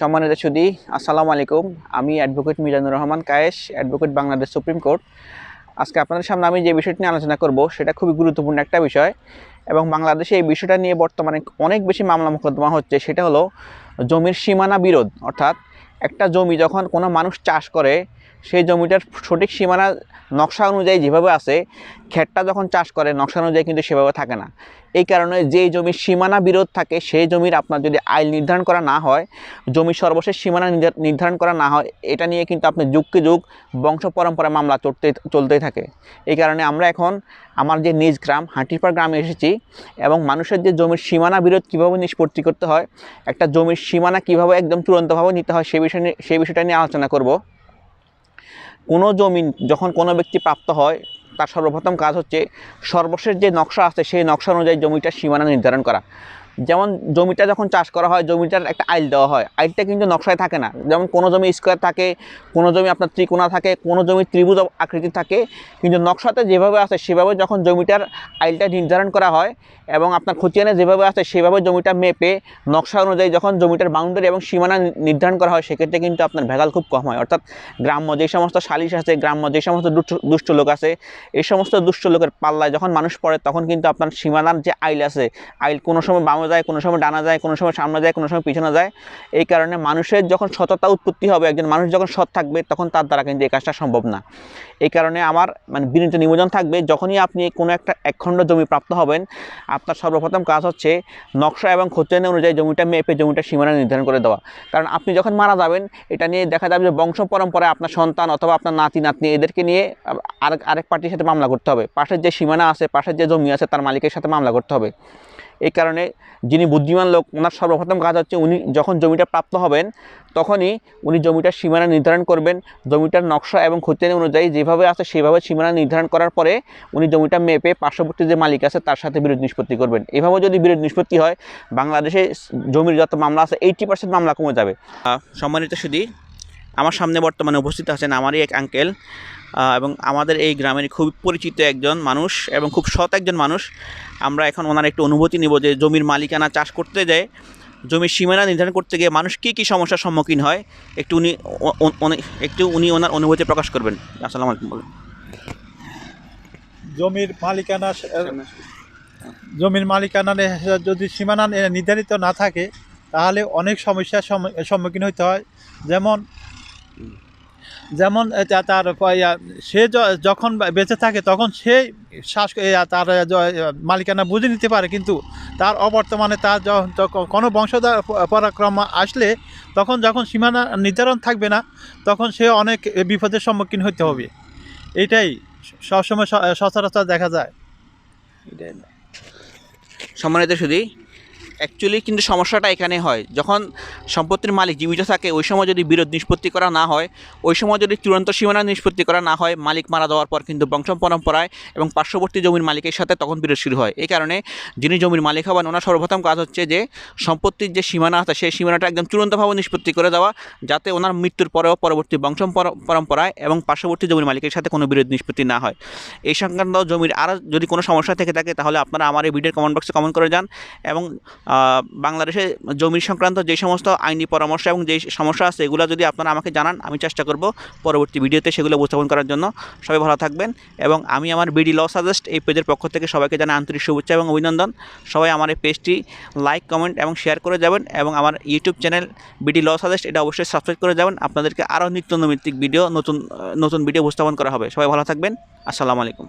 সম্মানিত সুদি আসসালামু আলাইকুম। আমি advocate Mizanur Rahman Kayes, advocate Bangladesh supreme court. আজকে আপনাদের সামনে আমি যে বিষয়টি নিয়ে আলোচনা করব, সেটা খুবই গুরুত্বপূর্ণ একটা বিষয় এবং বাংলাদেশে এই বিষয়টা নিয়ে বর্তমানে অনেক বেশি মামলা মোকদ্দমা হচ্ছে, সেটা হলো জমির সীমানা বিরোধ। অর্থাৎ একটা জমি যখন কোনো মানুষ চাষ করে সেই জমিটার সঠিক সীমানা নকশা অনুযায়ী যেভাবে আছে, ক্ষেতটা যখন চাষ করে, নকশা অনুযায়ী কিন্তু সেভাবে থাকে না। এই কারণে যেই জমির সীমানা বিরোধ থাকে, সেই জমির আপনার যদি আইল নির্ধারণ করা না হয়, জমির সর্বশেষ সীমানা নির্ধা- নির্ধারণ করা না হয়, এটা নিয়ে কিন্তু আপনি যুগকে যুগ বংশ পরম্পরা মামলা চলতে চলতেই থাকে। এই কারণে আমরা এখন আমার যে নিজ গ্রাম, হাটিরপাড় গ্রামে এসেছি এবং মানুষের যে জমির সীমানা বিরোধ কীভাবে নিষ্পত্তি করতে হয়, একটা জমির সীমানা কীভাবে একদম চূড়ান্তভাবে নিতে হয়, সে বিষয় নিয়ে সেই বিষয়টা নিয়ে আলোচনা করব। কোনো জমিন যখন কোনো ব্যক্তি প্রাপ্ত হয়, তার সর্বপ্রথম কাজ হচ্ছে সর্বশেষ যে নকশা আছে, সেই নকশা অনুযায়ী জমিটার সীমানা নির্ধারণ করা। যেমন জমিটা যখন চাষ করা হয়, জমিটার একটা আইল দেওয়া হয়। আইলটা কিন্তু নকশায় থাকে না। যেমন কোনো জমি স্কোয়ার থাকে, কোনো জমি আপনার ত্রিকোণা থাকে, কোনো জমি ত্রিভুজ আকৃতি থাকে। কিন্তু নকশাতে যেভাবে আছে, সেভাবে যখন জমিটার আইলটা নির্ধারণ করা হয় এবং আপনার খতিয়ানে যেভাবে আছে, সেভাবে জমিটা মেপে নকশা অনুযায়ী যখন জমিটার বাউন্ডারি এবং সীমানা নির্ধারণ করা হয়, সেক্ষেত্রে কিন্তু আপনার ভেগাল খুব কম হয়। অর্থাৎ গ্রাম্য যে সমস্ত সালিশ আছে, গ্রাম্য যে সমস্ত দুষ্ট দুষ্ট লোক আছে, এই সমস্ত দুষ্ট লোকের পাল্লায় যখন মানুষ পড়ে, তখন কিন্তু আপনার সীমানার যে আইল আছে, আইল কোনো সময় বামে যায়, কোনো সময় ডানা যায়, কোনো সময় সামনে যায়, কোনো সময় পিছনে যায়, এই কারণে মানুষের যখন সততা উৎপত্তি হবে, একজন মানুষ যখন সৎ থাকবে, তখন তার দ্বারা কিন্তু এই কাজটা সম্ভব না। এই কারণে আমার মানে বিনীত নিবেদন থাকবে, যখনই আপনি কোনো একটা একখণ্ড জমি প্রাপ্ত হবেন, আপনার সর্বপ্রথম কাজ হচ্ছে নকশা এবং খতিয়ান অনুযায়ী জমিটা মেপে জমিটার সীমানা নির্ধারণ করে দেওয়া। কারণ আপনি যখন মারা যাবেন, এটা নিয়ে দেখা যাবে যে বংশ পরম্পরায় আপনার সন্তান অথবা আপনার নাতি, নাতনি, এদেরকে নিয়ে আরেক আরেক পার্টির সাথে মামলা করতে হবে। পাশের যে সীমানা আছে, পাশের যে জমি আছে, তার মালিকের সাথে মামলা করতে হবে। এই কারণে যিনি বুদ্ধিমান লোক, ওনার সর্বপ্রথম কাজ হচ্ছে উনি যখন জমিটা প্রাপ্ত হবেন, তখনই উনি জমিটার সীমানা নির্ধারণ করবেন। জমিটার নকশা এবং খতিয়ান অনুযায়ী যেভাবে আছে, সেভাবে সীমানা নির্ধারণ করার পরে উনি জমিটা মেপে পার্শ্ববর্তী যে মালিক আছে, তার সাথে বিরোধ নিষ্পত্তি করবেন। এভাবে যদি বিরোধ নিষ্পত্তি হয়, বাংলাদেশে জমির যত মামলা আছে এইটি পার্সেন্ট মামলা কমে যাবে। সম্মানিত সুদী আমার সামনে বর্তমানে উপস্থিত আছেন আমারই এক আঙ্কেল এবং আমাদের এই গ্রামের খুব পরিচিত একজন মানুষ এবং খুব সৎ একজন মানুষ। আমরা এখন ওনার একটু অনুভূতি নিব যে জমির মালিকানা চাষ করতে যায়, জমির সীমানা নির্ধারণ করতে গিয়ে মানুষ কী কী সমস্যার সম্মুখীন হয়, একটু উনি একটু উনি ওনার অনুভূতি প্রকাশ করবেন। আসসালামু আলাইকুম, বলুন। জমির মালিকানা জমির মালিকানা যদি সীমানা নির্ধারিত না থাকে, তাহলে অনেক সমস্যার সম্মু- সম্মুখীন হতে হয়। যেমন যেমন তার সে যখন বেঁচে থাকে, তখন সে শ্বাস তার মালিকানা বুঝে নিতে পারে, কিন্তু তার অবর্তমানে তার কোনো বংশধর পরাক্রম আসলে তখন যখন সীমানা নির্ধারণ থাকবে না, তখন সে অনেক বিপদের সম্মুখীন হতে হবে। এটাই সবসময় সচরাচর দেখা যায়। সম্মানিত সুদী অ্যাকচুয়ালি কিন্তু সমস্যাটা এখানে হয়। যখন সম্পত্তির মালিক জীবিত থাকে, ওই সময় যদি বিরোধ নিষ্পত্তি করা না হয়, ওই সময় যদি চূড়ান্ত সীমানা নিষ্পত্তি করা না হয়, মালিক মারা দেওয়ার পর কিন্তু বংশ পরম্পরায় এবং পার্শ্ববর্তী জমির মালিকের সাথে তখন বিরোধ শুরু হয়। এই কারণে যিনি জমির মালিক হবেন, ওনার সর্বপ্রথম কাজ হচ্ছে যে, সম্পত্তির যে সীমানা আছে, সেই সীমানাটা একদম চূড়ান্তভাবে নিষ্পত্তি করে দেওয়া, যাতে ওনার মৃত্যুর পরেও পরবর্তী বংশ পরম্পরায় এবং পার্শ্ববর্তী জমির মালিকের সাথে কোনো বিরোধ নিষ্পত্তি না হয়। এই সংক্রান্ত জমির আর যদি কোনো সমস্যা থেকে থাকে, তাহলে আপনারা আমার এই ভিডিওর কমেন্ট বক্সে কমেন্ট করে যান এবং বাংলাদেশে জমির সংক্রান্ত যে সমস্ত আইনি পরামর্শ এবং যে সমস্যা আছে, এগুলো যদি আপনারা আমাকে জানান, আমি চেষ্টা করব পরবর্তী ভিডিওতে সেগুলো উপস্থাপন করার জন্য। সবাই ভালো থাকবেন এবং আমি আমার বিডি ল সাজেস্ট এই পেজের পক্ষ থেকে সবাইকে জানাই আন্তরিক শুভেচ্ছা এবং অভিনন্দন। সবাই আমার এই পেজটি লাইক, কমেন্ট এবং শেয়ার করে যাবেন এবং আমার YouTube channel BD law suggest এটা অবশ্যই সাবস্ক্রাইব করে যাবেন। আপনাদেরকে আরও নিত্য নৈমিত্তিক ভিডিও, নতুন নতুন ভিডিও উপস্থাপন করা হবে। সবাই ভালো থাকবেন। আসসালামু আলাইকুম।